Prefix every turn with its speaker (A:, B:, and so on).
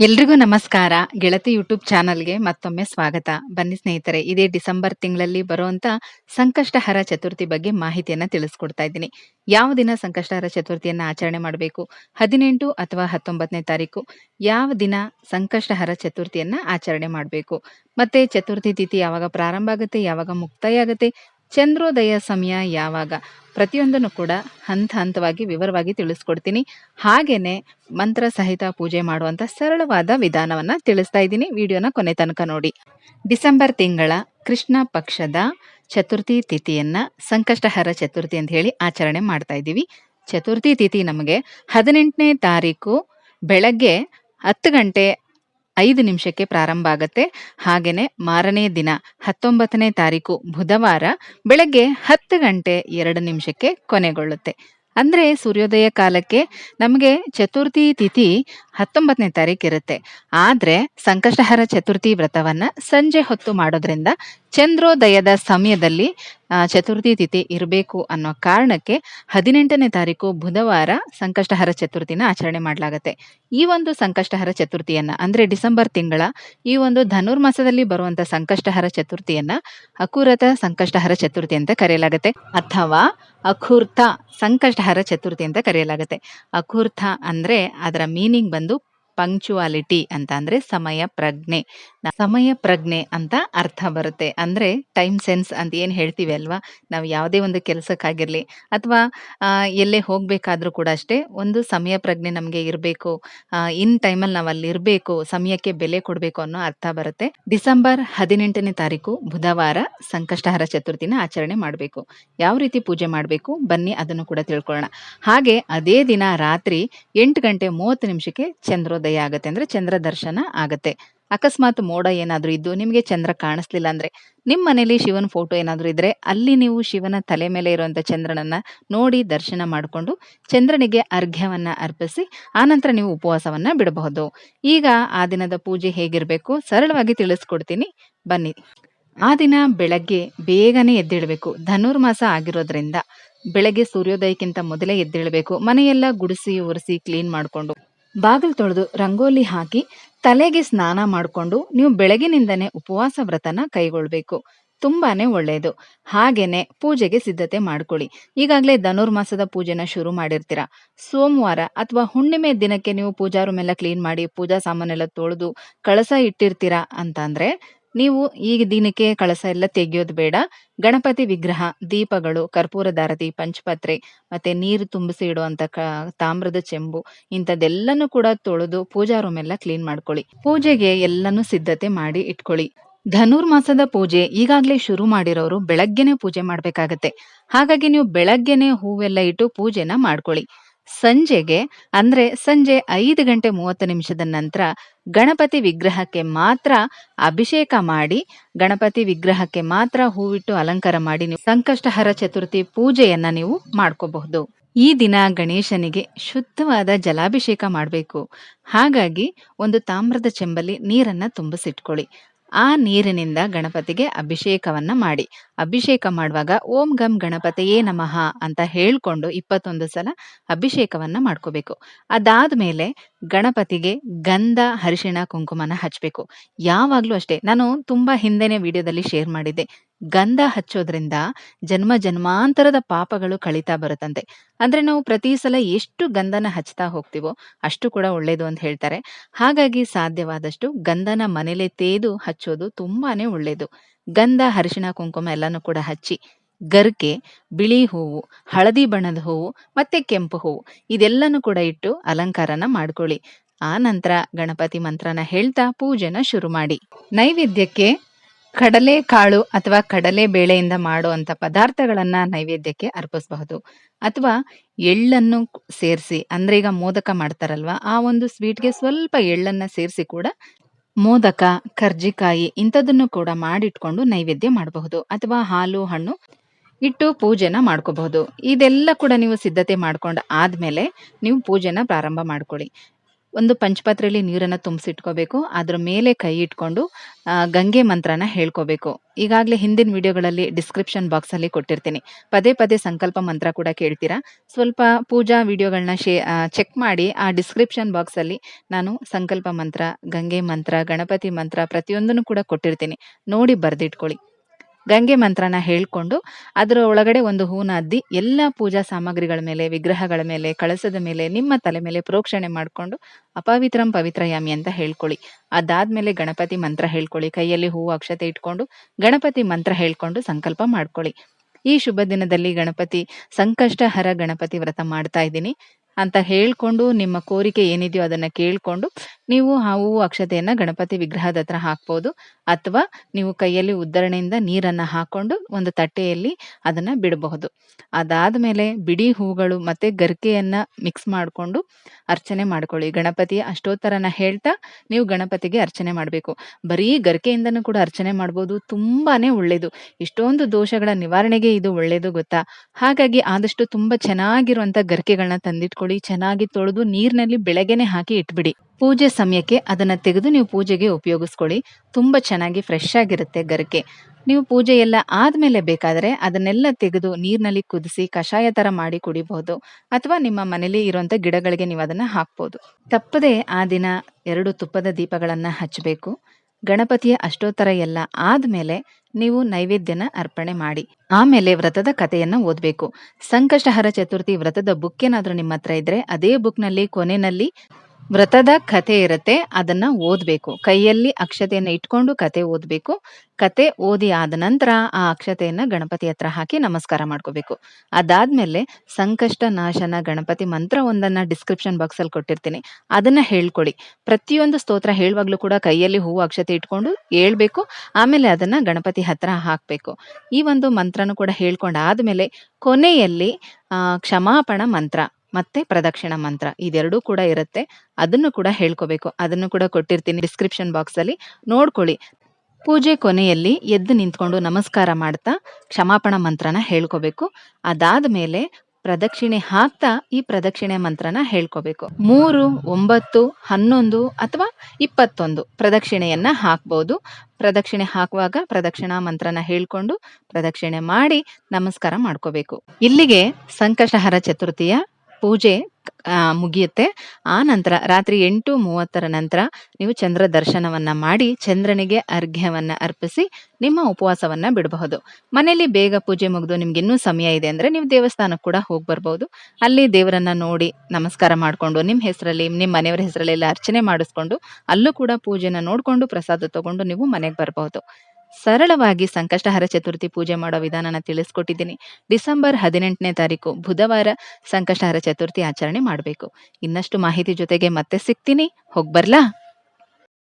A: ಎಲ್ರಿಗೂ ನಮಸ್ಕಾರ. ಗೆಳತಿ ಯೂಟ್ಯೂಬ್ ಚಾನಲ್ಗೆ ಮತ್ತೊಮ್ಮೆ ಸ್ವಾಗತ. ಬನ್ನಿ ಸ್ನೇಹಿತರೆ, ಇದೇ ಡಿಸೆಂಬರ್ ತಿಂಗಳಲ್ಲಿ ಬರುವಂತ ಸಂಕಷ್ಟಹರ ಚತುರ್ಥಿ ಬಗ್ಗೆ ಮಾಹಿತಿಯನ್ನ ತಿಳಿಸ್ಕೊಡ್ತಾ ಇದ್ದೀನಿ. ಯಾವ ದಿನ ಸಂಕಷ್ಟಹರ ಚತುರ್ಥಿಯನ್ನ ಆಚರಣೆ ಮಾಡಬೇಕು? ಹದಿನೆಂಟು ಅಥವಾ ಹತ್ತೊಂಬತ್ತನೇ ತಾರೀಕು? ಯಾವ ದಿನ ಸಂಕಷ್ಟಹರ ಚತುರ್ಥಿಯನ್ನ ಆಚರಣೆ ಮಾಡಬೇಕು? ಮತ್ತೆ ಚತುರ್ಥಿ ತಿಥಿ ಯಾವಾಗ ಪ್ರಾರಂಭ ಆಗುತ್ತೆ? ಯಾವಾಗ ಮುಕ್ತಾಯ ಆಗುತ್ತೆ? ಚಂದ್ರೋದಯ ಸಮಯ ಯಾವಾಗ? ಪ್ರತಿಯೊಂದನ್ನು ಕೂಡ ಹಂತ ಹಂತವಾಗಿ ವಿವರವಾಗಿ ತಿಳಿಸ್ಕೊಡ್ತೀನಿ. ಹಾಗೇನೆ ಮಂತ್ರ ಸಹಿತ ಪೂಜೆ ಮಾಡುವಂಥ ಸರಳವಾದ ವಿಧಾನವನ್ನು ತಿಳಿಸ್ತಾ ಇದ್ದೀನಿ. ವಿಡಿಯೋನ ಕೊನೆ ತನಕ ನೋಡಿ. ಡಿಸೆಂಬರ್ ತಿಂಗಳ ಕೃಷ್ಣ ಪಕ್ಷದ ಚತುರ್ಥಿ ತಿಥಿಯನ್ನು, ಸಂಕಷ್ಟಹರ ಚತುರ್ಥಿ ಅಂತ ಹೇಳಿ ಆಚರಣೆ ಮಾಡ್ತಾ ಇದ್ದೀವಿ. ಚತುರ್ಥಿ ತಿಥಿ ನಮಗೆ ಹದಿನೆಂಟನೇ ತಾರೀಕು ಬೆಳಗ್ಗೆ ಹತ್ತು ಗಂಟೆ ಐದು ನಿಮಿಷಕ್ಕೆ ಪ್ರಾರಂಭ ಆಗುತ್ತೆ. ಹಾಗೇನೆ ಮಾರನೇ ದಿನ ಹತ್ತೊಂಬತ್ತನೇ ತಾರೀಕು ಬುಧವಾರ ಬೆಳಗ್ಗೆ ಹತ್ತು ಗಂಟೆ ಎರಡು ನಿಮಿಷಕ್ಕೆ ಕೊನೆಗೊಳ್ಳುತ್ತೆ. ಅಂದ್ರೆ ಸೂರ್ಯೋದಯ ಕಾಲಕ್ಕೆ ನಮಗೆ ಚತುರ್ಥಿ ತಿಥಿ ಹತ್ತೊಂಬತ್ತನೇ ತಾರೀಕು ಇರುತ್ತೆ ಆದ್ರೆ ಸಂಕಷ್ಟಹರ ಚತುರ್ಥಿ ವ್ರತವನ್ನ ಸಂಜೆ ಹೊತ್ತು ಮಾಡೋದ್ರಿಂದ ಚಂದ್ರೋದಯದ ಸಮಯದಲ್ಲಿ ಚತುರ್ಥಿ ತಿಥಿ ಇರಬೇಕು ಅನ್ನೋ ಕಾರಣಕ್ಕೆ ಹದಿನೆಂಟನೇ ತಾರೀಕು ಬುಧವಾರ ಸಂಕಷ್ಟಹರ ಚತುರ್ಥಿನ ಆಚರಣೆ ಮಾಡಲಾಗುತ್ತೆ. ಈ ಒಂದು ಸಂಕಷ್ಟಹರ ಚತುರ್ಥಿಯನ್ನ, ಅಂದ್ರೆ ಡಿಸೆಂಬರ್ ತಿಂಗಳ, ಈ ಒಂದು ಧನುರ್ಮಾಸದಲ್ಲಿ ಬರುವಂತ ಸಂಕಷ್ಟಹರ ಚತುರ್ಥಿಯನ್ನ ಅಕುರತ ಸಂಕಷ್ಟಹರ ಚತುರ್ಥಿ ಅಂತ ಕರೆಯಲಾಗುತ್ತೆ. ಅಥವಾ ಅಖೂರ್ತ ಸಂಕಷ್ಟಹರ ಚತುರ್ಥಿ ಅಂತ ಕರೆಯಲಾಗುತ್ತೆ. ಅಖೂರ್ತ ಅಂದ್ರೆ ಅದರ ಮೀನಿಂಗ್ ಬಂದು ಪಂಕ್ಚುವಾಲಿಟಿ ಅಂತ ಅಂದ್ರೆ ಸಮಯ ಪ್ರಜ್ಞೆ. ಸಮಯ ಪ್ರಜ್ಞೆ ಅಂತ ಅರ್ಥ ಬರುತ್ತೆ. ಅಂದ್ರೆ ಟೈಮ್ ಸೆನ್ಸ್ ಅಂತ ಏನ್ ಹೇಳ್ತೀವಿ ಅಲ್ವಾ? ನಾವು ಯಾವುದೇ ಒಂದು ಕೆಲಸಕ್ಕಾಗಿರ್ಲಿ ಅಥವಾ ಎಲ್ಲೇ ಹೋಗ್ಬೇಕಾದ್ರೂ ಕೂಡ ಅಷ್ಟೇ ಒಂದು ಸಮಯ ಪ್ರಜ್ಞೆ ನಮಗೆ ಇರಬೇಕು. ಇನ್ ಟೈಮಲ್ಲಿ ನಾವು ಅಲ್ಲಿ ಇರಬೇಕು, ಸಮಯಕ್ಕೆ ಬೆಲೆ ಕೊಡಬೇಕು ಅನ್ನೋ ಅರ್ಥ ಬರುತ್ತೆ. ಡಿಸೆಂಬರ್ ಹದಿನೆಂಟನೇ ತಾರೀಕು ಬುಧವಾರ ಸಂಕಷ್ಟಹರ ಚತುರ್ಥಿನ ಆಚರಣೆ ಮಾಡಬೇಕು. ಯಾವ ರೀತಿ ಪೂಜೆ ಮಾಡಬೇಕು? ಬನ್ನಿ, ಅದನ್ನು ಕೂಡ ತಿಳ್ಕೊಳ್ಳೋಣ. ಹಾಗೆ ಅದೇ ದಿನ ರಾತ್ರಿ ಎಂಟು ಗಂಟೆ ಮೂವತ್ತು ನಿಮಿಷಕ್ಕೆ ಚಂದ್ರೋದಯ ಆಗುತ್ತೆ ಅಂದ್ರೆ ಚಂದ್ರ ದರ್ಶನ ಆಗತ್ತೆ. ಅಕಸ್ಮಾತ್ ಮೋಡ ಏನಾದ್ರೂ ಇದ್ದು ನಿಮಗೆ ಚಂದ್ರ ಕಾಣಿಸ್ಲಿಲ್ಲ ಅಂದ್ರೆ ನಿಮ್ಮ ಮನೇಲಿ ಶಿವನ ಫೋಟೋ ಏನಾದ್ರೂ ಇದ್ರೆ ಅಲ್ಲಿ ನೀವು ಶಿವನ ತಲೆ ಮೇಲೆ ಇರುವಂತ ಚಂದ್ರನನ್ನ ನೋಡಿ ದರ್ಶನ ಮಾಡಿಕೊಂಡು ಚಂದ್ರನಿಗೆ ಅರ್ಘ್ಯವನ್ನ ಅರ್ಪಿಸಿ ಆನಂತರ ನೀವು ಉಪವಾಸವನ್ನ ಬಿಡಬಹುದು. ಈಗ ಆ ದಿನದ ಪೂಜೆ ಹೇಗಿರ್ಬೇಕು ಸರಳವಾಗಿ ತಿಳಿಸ್ಕೊಡ್ತೀನಿ. ಬನ್ನಿ. ಆ ದಿನ ಬೆಳಗ್ಗೆ ಬೇಗನೆ ಎದ್ದೇಳಬೇಕು. ಧನುರ್ಮಾಸ ಆಗಿರೋದ್ರಿಂದ ಬೆಳಗ್ಗೆ ಸೂರ್ಯೋದಯಕ್ಕಿಂತ ಮೊದಲೇ ಎದ್ದೇಳಬೇಕು. ಮನೆಯೆಲ್ಲ ಗುಡಿಸಿ ಒರೆಸಿ ಕ್ಲೀನ್ ಮಾಡಿಕೊಂಡು ಬಾಗಿಲು ತೊಳೆದು ರಂಗೋಲಿ ಹಾಕಿ ತಲೆಗೆ ಸ್ನಾನ ಮಾಡಿಕೊಂಡು ನೀವು ಬೆಳಗಿನಿಂದನೇ ಉಪವಾಸ ವ್ರತನ ಕೈಗೊಳ್ಬೇಕು. ತುಂಬಾನೇ ಒಳ್ಳೆಯದು. ಹಾಗೇನೆ ಪೂಜೆಗೆ ಸಿದ್ಧತೆ ಮಾಡ್ಕೊಳ್ಳಿ. ಈಗಾಗಲೇ ಧನುರ್ಮಾಸದ ಪೂಜೆನ ಶುರು ಮಾಡಿರ್ತೀರ. ಸೋಮವಾರ ಅಥವಾ ಹುಣ್ಣಿಮೆ ದಿನಕ್ಕೆ ನೀವು ಪೂಜಾ ರೂಮ್ ಎಲ್ಲ ಕ್ಲೀನ್ ಮಾಡಿ ಪೂಜಾ ಸಾಮಾನೆಲ್ಲ ತೊಳೆದು ಕಳಸ ಇಟ್ಟಿರ್ತೀರಾ ಅಂತ ಅಂದ್ರೆ ನೀವು ಈ ದಿನಕ್ಕೆ ಕಳಸ ಎಲ್ಲ ತೆಗೆಯೋದು ಬೇಡ. ಗಣಪತಿ ವಿಗ್ರಹ, ದೀಪಗಳು, ಕರ್ಪೂರ ದಾರತಿ ಪಂಚಪತ್ರೆ, ಮತ್ತೆ ನೀರು ತುಂಬಿಸಿ ಇಡುವಂತ ತಾಮ್ರದ ಚೆಂಬು, ಇಂಥದ್ದೆಲ್ಲನೂ ಕೂಡ ತೊಳೆದು ಪೂಜಾ ರೂಮ್ ಎಲ್ಲ ಕ್ಲೀನ್ ಮಾಡ್ಕೊಳ್ಳಿ. ಪೂಜೆಗೆ ಎಲ್ಲನೂ ಸಿದ್ಧತೆ ಮಾಡಿ ಇಟ್ಕೊಳ್ಳಿ. ಧನುರ್ಮಾಸದ ಪೂಜೆ ಈಗಾಗಲೇ ಶುರು ಮಾಡಿರೋರು ಬೆಳಗ್ಗೆನೆ ಪೂಜೆ ಮಾಡ್ಬೇಕಾಗತ್ತೆ. ಹಾಗಾಗಿ ನೀವು ಬೆಳಗ್ಗೆನೆ ಹೂವೆಲ್ಲ ಇಟ್ಟು ಪೂಜೆನ ಮಾಡ್ಕೊಳ್ಳಿ. ಸಂಜೆಗೆ, ಅಂದ್ರೆ ಸಂಜೆ ಐದು ಗಂಟೆ ಮೂವತ್ತು ನಿಮಿಷದ ನಂತರ ಗಣಪತಿ ವಿಗ್ರಹಕ್ಕೆ ಮಾತ್ರ ಅಭಿಷೇಕ ಮಾಡಿ, ಗಣಪತಿ ವಿಗ್ರಹಕ್ಕೆ ಮಾತ್ರ ಹೂವಿಟ್ಟು ಅಲಂಕಾರ ಮಾಡಿ ನೀವು ಸಂಕಷ್ಟಹರ ಚತುರ್ಥಿ ಪೂಜೆಯನ್ನ ನೀವು ಮಾಡ್ಕೋಬಹುದು. ಈ ದಿನ ಗಣೇಶನಿಗೆ ಶುದ್ಧವಾದ ಜಲಾಭಿಷೇಕ ಮಾಡಬೇಕು. ಹಾಗಾಗಿ ಒಂದು ತಾಮ್ರದ ಚೆಂಬಲ್ಲಿ ನೀರನ್ನ ತುಂಬಿಸಿಟ್ಕೊಳ್ಳಿ. ಆ ನೀರಿನಿಂದ ಗಣಪತಿಗೆ ಅಭಿಷೇಕವನ್ನ ಮಾಡಿ. ಅಭಿಷೇಕ ಮಾಡುವಾಗ ಓಂ ಗಂ ಗಣಪತಿಯೇ ನಮಃ ಅಂತ ಹೇಳ್ಕೊಂಡು ಇಪ್ಪತ್ತೊಂದು ಸಲ ಅಭಿಷೇಕವನ್ನ ಮಾಡ್ಕೋಬೇಕು. ಅದಾದ್ಮೇಲೆ ಗಣಪತಿಗೆ ಗಂಧ ಹರಿಶಿಣ ಕುಂಕುಮನ ಹಚ್ಚಬೇಕು ಯಾವಾಗ್ಲೂ ಅಷ್ಟೇ, ನಾನು ತುಂಬಾ ಹಿಂದೆನೆ ವಿಡಿಯೋದಲ್ಲಿ ಶೇರ್ ಮಾಡಿದ್ದೆ. ಗಂಧ ಹಚ್ಚೋದ್ರಿಂದ ಜನ್ಮ ಜನ್ಮಾಂತರದ ಪಾಪಗಳು ಕಳೀತಾ ಬರುತ್ತಂತೆ. ಅಂದ್ರೆ ನಾವು ಪ್ರತಿ ಸಲ ಎಷ್ಟು ಗಂಧನ ಹಚ್ತಾ ಹೋಗ್ತೀವೋ ಅಷ್ಟು ಕೂಡ ಒಳ್ಳೇದು ಅಂತ ಹೇಳ್ತಾರೆ. ಹಾಗಾಗಿ ಸಾಧ್ಯವಾದಷ್ಟು ಗಂಧನ ಮನೇಲೆ ತೇದು ಹಚ್ಚೋದು ತುಂಬಾನೇ ಒಳ್ಳೇದು. ಗಂಧ ಹರಿಶಿಣ ಕುಂಕುಮ ಎಲ್ಲಾನು ಕೂಡ ಹಚ್ಚಿ ಗರ್ಕೆ, ಬಿಳಿ ಹೂವು, ಹಳದಿ ಬಣ್ಣದ ಹೂವು ಮತ್ತೆ ಕೆಂಪು ಹೂವು. ಇದೆಲ್ಲನೂ ಕೂಡ ಇಟ್ಟು ಅಲಂಕಾರನ ಮಾಡ್ಕೊಳ್ಳಿ. ಆ ನಂತರ ಗಣಪತಿ ಮಂತ್ರನ ಹೇಳ್ತಾ ಪೂಜೆನ ಶುರು ಮಾಡಿ. ನೈವೇದ್ಯಕ್ಕೆ ಕಡಲೆ ಕಾಳು ಅಥವಾ ಕಡಲೆ ಬೇಳೆಯಿಂದ ಮಾಡುವಂತ ಪದಾರ್ಥಗಳನ್ನ ನೈವೇದ್ಯಕ್ಕೆ ಅರ್ಪಿಸಬಹುದು. ಅಥವಾ ಎಳ್ಳನ್ನು ಸೇರಿಸಿ, ಅಂದ್ರೆ ಈಗ ಮೋದಕ ಮಾಡ್ತಾರಲ್ವಾ, ಆ ಒಂದು ಸ್ವೀಟ್ಗೆ ಸ್ವಲ್ಪ ಎಳ್ಳನ್ನ ಸೇರಿಸಿ ಕೂಡ ಮೋದಕ, ಕರ್ಜಿಕಾಯಿ ಇಂಥದನ್ನು ಕೂಡ ಮಾಡಿಟ್ಕೊಂಡು ನೈವೇದ್ಯ ಮಾಡಬಹುದು. ಅಥವಾ ಹಾಲು, ಹಣ್ಣು ಇಟ್ಟು ಪೂಜೆನ ಮಾಡ್ಕೋಬಹುದು. ಇದೆಲ್ಲ ಕೂಡ ನೀವು ಸಿದ್ಧತೆ ಮಾಡ್ಕೊಂಡು ಆದ್ಮೇಲೆ ನೀವು ಪೂಜೆನ ಪ್ರಾರಂಭ ಮಾಡ್ಕೊಳ್ಳಿ. ಒಂದು ಪಂಚಪಾತ್ರೆಯಲ್ಲಿ ನೀರನ್ನು ತುಂಬಿಸಿಟ್ಕೋಬೇಕು, ಅದ್ರ ಮೇಲೆ ಕೈ ಇಟ್ಕೊಂಡು ಗಂಗೆ ಮಂತ್ರನ ಹೇಳ್ಕೋಬೇಕು. ಈಗಾಗಲೇ ಹಿಂದಿನ ವಿಡಿಯೋಗಳಲ್ಲಿ ಡಿಸ್ಕ್ರಿಪ್ಷನ್ ಬಾಕ್ಸಲ್ಲಿ ಕೊಟ್ಟಿರ್ತೀನಿ. ಪದೇ ಪದೇ ಸಂಕಲ್ಪ ಮಂತ್ರ ಕೂಡ ಕೇಳ್ತೀರಾ? ಸ್ವಲ್ಪ ಪೂಜಾ ವಿಡಿಯೋಗಳನ್ನ ಶೇ ಚೆಕ್ ಮಾಡಿ, ಆ ಡಿಸ್ಕ್ರಿಪ್ಷನ್ ಬಾಕ್ಸಲ್ಲಿ ನಾನು ಸಂಕಲ್ಪ ಮಂತ್ರ, ಗಂಗೆ ಮಂತ್ರ, ಗಣಪತಿ ಮಂತ್ರ ಪ್ರತಿಯೊಂದನ್ನು ಕೂಡ ಕೊಟ್ಟಿರ್ತೀನಿ. ನೋಡಿ ಬರೆದಿಟ್ಕೊಳ್ಳಿ. ಗಂಗೆ ಮಂತ್ರನ ಹೇಳ್ಕೊಂಡು ಅದರ ಒಳಗಡೆ ಒಂದು ಹೂನ ಅದ್ದಿ ಎಲ್ಲ ಪೂಜಾ ಸಾಮಗ್ರಿಗಳ ಮೇಲೆ, ವಿಗ್ರಹಗಳ ಮೇಲೆ, ಕಳಸದ ಮೇಲೆ, ನಿಮ್ಮ ತಲೆ ಮೇಲೆ ಪ್ರೋಕ್ಷಣೆ ಮಾಡಿಕೊಂಡು ಅಪವಿತ್ರಂ ಪವಿತ್ರಯಾಮಿ ಅಂತ ಹೇಳ್ಕೊಳ್ಳಿ. ಅದಾದ್ಮೇಲೆ ಗಣಪತಿ ಮಂತ್ರ ಹೇಳ್ಕೊಳ್ಳಿ. ಕೈಯಲ್ಲಿ ಹೂವು ಅಕ್ಷತೆ ಇಟ್ಕೊಂಡು ಗಣಪತಿ ಮಂತ್ರ ಹೇಳ್ಕೊಂಡು ಸಂಕಲ್ಪ ಮಾಡ್ಕೊಳ್ಳಿ. ಈ ಶುಭ ದಿನದಲ್ಲಿ ಗಣಪತಿ ಸಂಕಷ್ಟಹರ ಗಣಪತಿ ವ್ರತ ಮಾಡ್ತಾ ಇದ್ದೀನಿ ಅಂತ ಹೇಳ್ಕೊಂಡು ನಿಮ್ಮ ಕೋರಿಕೆ ಏನಿದೆಯೋ ಅದನ್ನ ಕೇಳ್ಕೊಂಡು ನೀವು ಆ ಹೂವು ಅಕ್ಷತೆಯನ್ನ ಗಣಪತಿ ವಿಗ್ರಹದ ಹತ್ರ ಹಾಕ್ಬೋದು. ಅಥವಾ ನೀವು ಕೈಯಲ್ಲಿ ಉದ್ದರಣೆಯಿಂದ ನೀರನ್ನ ಹಾಕೊಂಡು ಒಂದು ತಟ್ಟೆಯಲ್ಲಿ ಅದನ್ನ ಬಿಡಬಹುದು. ಅದಾದ ಮೇಲೆ ಬಿಡಿ ಹೂಗಳು ಮತ್ತೆ ಗರಿಕೆಯನ್ನ ಮಿಕ್ಸ್ ಮಾಡಿಕೊಂಡು ಅರ್ಚನೆ ಮಾಡ್ಕೊಳ್ಳಿ. ಗಣಪತಿಯ ಅಷ್ಟೋತ್ತರನ ಹೇಳ್ತಾ ನೀವು ಗಣಪತಿಗೆ ಅರ್ಚನೆ ಮಾಡಬೇಕು. ಬರೀ ಗರಿಕೆಯಿಂದನೂ ಕೂಡ ಅರ್ಚನೆ ಮಾಡ್ಬೋದು. ತುಂಬಾನೇ ಒಳ್ಳೇದು. ಇಷ್ಟೊಂದು ದೋಷಗಳ ನಿವಾರಣೆಗೆ ಇದು ಒಳ್ಳೇದು ಗೊತ್ತಾ? ಹಾಗಾಗಿ ಆದಷ್ಟು ತುಂಬಾ ಚೆನ್ನಾಗಿರುವಂತ ಗರಿಕೆಗಳನ್ನ ತಂದಿಟ್ಕೊಳ್ಳಿ. ಚೆನ್ನಾಗಿ ತೊಳೆದು ನೀರಿನಲ್ಲಿ ಬೆಳಗ್ಗೆನೆ ಹಾಕಿ ಇಟ್ಬಿಡಿ. ಪೂಜೆ ಸಮಯಕ್ಕೆ ಅದನ್ನ ತೆಗೆದು ನೀವು ಪೂಜೆಗೆ ಉಪಯೋಗಿಸ್ಕೊಳ್ಳಿ. ತುಂಬಾ ಚೆನ್ನಾಗಿ ಫ್ರೆಶ್ ಆಗಿರುತ್ತೆ ಗರಿಕೆ. ನೀವು ಪೂಜೆ ಎಲ್ಲ ಆದಮೇಲೆ ಬೇಕಾದರೆ ಅದನ್ನೆಲ್ಲ ತೆಗೆದು ನೀರಿನಲ್ಲಿ ಕುದಿಸಿ ಕಷಾಯ ಥರ ಮಾಡಿ ಕುಡಿಬಹುದು. ಅಥವಾ ನಿಮ್ಮ ಮನೇಲಿ ಇರುವಂಥ ಗಿಡಗಳಿಗೆ ನೀವು ಅದನ್ನ ಹಾಕ್ಬೋದು. ತಪ್ಪದೆ ಆ ದಿನ ಎರಡು ತುಪ್ಪದ ದೀಪಗಳನ್ನು ಹಚ್ಚಬೇಕು ಗಣಪತಿಯ ಅಷ್ಟೋತ್ತರ ಎಲ್ಲ ಆದಮೇಲೆ ನೀವು ನೈವೇದ್ಯನ ಅರ್ಪಣೆ ಮಾಡಿ. ಆಮೇಲೆ ವ್ರತದ ಕಥೆಯನ್ನು ಓದಬೇಕು. ಸಂಕಷ್ಟಹರ ಚತುರ್ಥಿ ವ್ರತದ ಬುಕ್ ಏನಾದರೂ ನಿಮ್ಮ ಹತ್ರ ಇದ್ರೆ ಅದೇ ಬುಕ್ನಲ್ಲಿ ಕೊನೆಯಲ್ಲಿ ವ್ರತದ ಕಥೆ ಇರುತ್ತೆ, ಅದನ್ನ ಓದ್ಬೇಕು. ಕೈಯಲ್ಲಿ ಅಕ್ಷತೆಯನ್ನು ಇಟ್ಕೊಂಡು ಕತೆ ಓದ್ಬೇಕು. ಕತೆ ಓದಿ ಆದ ನಂತರ ಆ ಅಕ್ಷತೆಯನ್ನ ಗಣಪತಿ ಹತ್ರ ಹಾಕಿ ನಮಸ್ಕಾರ ಮಾಡ್ಕೋಬೇಕು. ಅದಾದ್ಮೇಲೆ ಸಂಕಷ್ಟ ನಾಶನ ಗಣಪತಿ ಮಂತ್ರ ಒಂದನ್ನ ಡಿಸ್ಕ್ರಿಪ್ಷನ್ ಬಾಕ್ಸ್ ಅಲ್ಲಿ ಕೊಟ್ಟಿರ್ತೀನಿ. ಅದನ್ನ ಹೇಳ್ಕೊಳ್ಳಿ. ಪ್ರತಿಯೊಂದು ಸ್ತೋತ್ರ ಹೇಳುವಾಗ್ಲೂ ಕೂಡ ಕೈಯಲ್ಲಿ ಹೂವು, ಅಕ್ಷತೆ ಇಟ್ಕೊಂಡು ಹೇಳ್ಬೇಕು. ಆಮೇಲೆ ಅದನ್ನ ಗಣಪತಿ ಹತ್ರ ಹಾಕ್ಬೇಕು. ಈ ಒಂದು ಮಂತ್ರನು ಕೂಡ ಹೇಳ್ಕೊಂಡಾದ್ಮೇಲೆ ಕೊನೆಯಲ್ಲಿ ಕ್ಷಮಾಪಣ ಮಂತ್ರ. ಮತ್ತೆ ಪ್ರದಕ್ಷಿಣ ಮಂತ್ರ ಇದೆರಡೂ ಕೂಡ ಇರುತ್ತೆ. ಅದನ್ನು ಕೂಡ ಹೇಳ್ಕೋಬೇಕು. ಅದನ್ನು ಕೂಡ ಕೊಟ್ಟಿರ್ತೀನಿ ಡಿಸ್ಕ್ರಿಪ್ಷನ್ ಬಾಕ್ಸ್ ಅಲ್ಲಿ. ನೋಡ್ಕೊಳ್ಳಿ. ಪೂಜೆ ಕೊನೆಯಲ್ಲಿ ಎದ್ದು ನಿಂತ್ಕೊಂಡು ನಮಸ್ಕಾರ ಮಾಡ್ತಾ ಕ್ಷಮಾಪಣ ಮಂತ್ರನ ಹೇಳ್ಕೋಬೇಕು. ಅದಾದ ಮೇಲೆ ಪ್ರದಕ್ಷಿಣೆ ಹಾಕ್ತಾ ಈ ಪ್ರದಕ್ಷಿಣೆ ಮಂತ್ರನ ಹೇಳ್ಕೋಬೇಕು. ಮೂರು, ಒಂಬತ್ತು, ಹನ್ನೊಂದು ಅಥವಾ ಇಪ್ಪತ್ತೊಂದು ಪ್ರದಕ್ಷಿಣೆಯನ್ನ ಹಾಕ್ಬೋದು. ಪ್ರದಕ್ಷಿಣೆ ಹಾಕುವಾಗ ಪ್ರದಕ್ಷಿಣಾ ಮಂತ್ರನ ಹೇಳ್ಕೊಂಡು ಪ್ರದಕ್ಷಿಣೆ ಮಾಡಿ ನಮಸ್ಕಾರ ಮಾಡ್ಕೋಬೇಕು. ಇಲ್ಲಿಗೆ ಸಂಕಷ್ಟಹರ ಚತುರ್ಥಿಯ ಪೂಜೆ ಮುಗಿಯುತ್ತೆ. ಆ ನಂತರ ರಾತ್ರಿ ಎಂಟು ಮೂವತ್ತರ ನಂತರ ನೀವು ಚಂದ್ರ ದರ್ಶನವನ್ನ ಮಾಡಿ ಚಂದ್ರನಿಗೆ ಅರ್ಘ್ಯವನ್ನ ಅರ್ಪಿಸಿ ನಿಮ್ಮ ಉಪವಾಸವನ್ನ ಬಿಡಬಹುದು. ಮನೆಯಲ್ಲಿ ಬೇಗ ಪೂಜೆ ಮುಗಿದು ನಿಮ್ಗೆ ಇನ್ನೂ ಸಮಯ ಇದೆ ಅಂದ್ರೆ ನೀವು ದೇವಸ್ಥಾನಕ್ಕೆ ಕೂಡ ಹೋಗಿ ಬರ್ಬೋದು. ಅಲ್ಲಿ ದೇವರನ್ನ ನೋಡಿ ನಮಸ್ಕಾರ ಮಾಡ್ಕೊಂಡು ನಿಮ್ಮ ಹೆಸರಲ್ಲಿ ನಿಮ್ಮ ಮನೆಯವರ ಹೆಸರಲ್ಲೆಲ್ಲ ಅರ್ಚನೆ ಮಾಡಿಸ್ಕೊಂಡು ಅಲ್ಲೂ ಕೂಡ ಪೂಜೆನ ನೋಡ್ಕೊಂಡು ಪ್ರಸಾದ ತಗೊಂಡು ನೀವು ಮನೆಗೆ ಬರಬಹುದು. ಸರಳವಾಗಿ ಸಂಕಷ್ಟಹರ ಚತುರ್ಥಿ ಪೂಜೆ ಮಾಡೋ ವಿಧಾನನ ತಿಳಿಸ್ಕೊಟ್ಟಿದ್ದೀನಿ. ಡಿಸೆಂಬರ್ ಹದಿನೆಂಟನೇ ತಾರೀಕು ಬುಧವಾರ ಸಂಕಷ್ಟಹರ ಚತುರ್ಥಿ ಆಚರಣೆ ಮಾಡಬೇಕು. ಇನ್ನಷ್ಟು ಮಾಹಿತಿ ಜೊತೆಗೆ ಮತ್ತೆ ಸಿಗ್ತೀನಿ. ಹೋಗ್ಬರ್ಲಾ